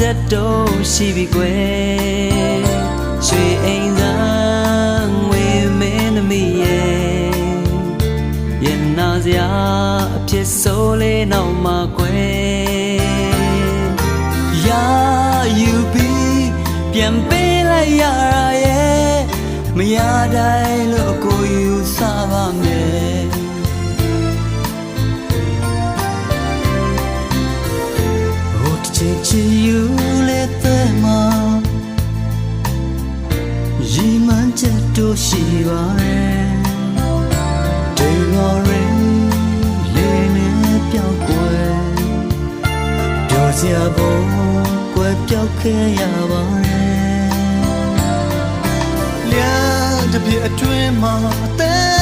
သက်တော့ရှိပြီကွယ်ရွှေအိမ်သာငွေမင်းသမီးရဲ့ရင်နာစရာအဖြစ်ဆိုးလေးနောက်မှာကွယ်ရာယူပြီးပြန်ပေးလိုက်ရတာရဲ့မရတိုင်းလို့ကိုယ်ယူဆပါမယ် ယူလေတဲ့မှာရီမန်းချက်တို့ရှိပါရဲ့ဒေရော်ရင်လေးနဲ့ပြောက်ွယ်ပြောစရာဘောကွယ်ပြောက်ခဲ့ရပါရဲ့လျာတစ်ပြည့်အတွင်းမှာအသက်ကွယ်သွားရရဲ့